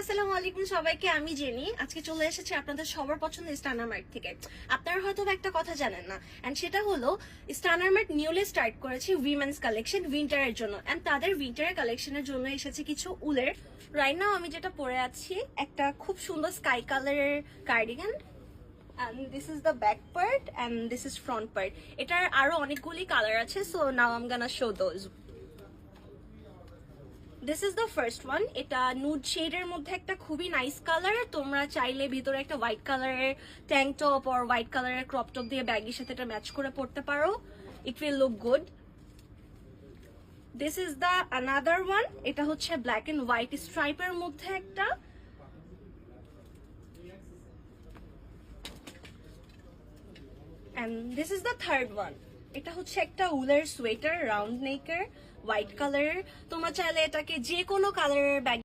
আসসালামু আলাইকুম সবাইকে, আমি জেনি। আজকে চলে এসেছি আপনাদের সবার থেকে। আপনারা হয়তো একটা কথা জানেন না এন্ড সেটা হলো স্টানারমার্ট নিউলি স্টার্ট করেছে উইমেন্স কালেকশন উইন্টারের জন্য এন্ড তাদের উইন্টারের কালেকশনের জন্য এসেছে কিছু উলের। রাইট নাও আমি যেটা পরে আছি, একটা খুব সুন্দর স্কাই কালারের cardigan and this is the back part, and this is front part এটার আরও অনেকগুলি কালার আছে so now I'm show those this is the first one এটা নুড শেডের মধ্যে একটা খুবই নাইস কালার তোমরা চাইলে ভিতরে একটা হোয়াইট কালারের ট্যাঙ্ক টপ অর হোয়াইট কালারের ক্রপ টপ দিয়ে ব্যাগের সাথে এটা ম্যাচ করে পড়তে পারো। It will look good this is the another one এটা হচ্ছে ব্ল্যাক এন্ড হোয়াইট স্ট্রাইপের মধ্যে একটা। And this is the third one এটা হচ্ছে একটা উলের সোয়েটার রাউন্ড নেকের হোয়াইট কালারের তোমরা চাইলে এটাকে যে কোনো কালারের ব্যাগ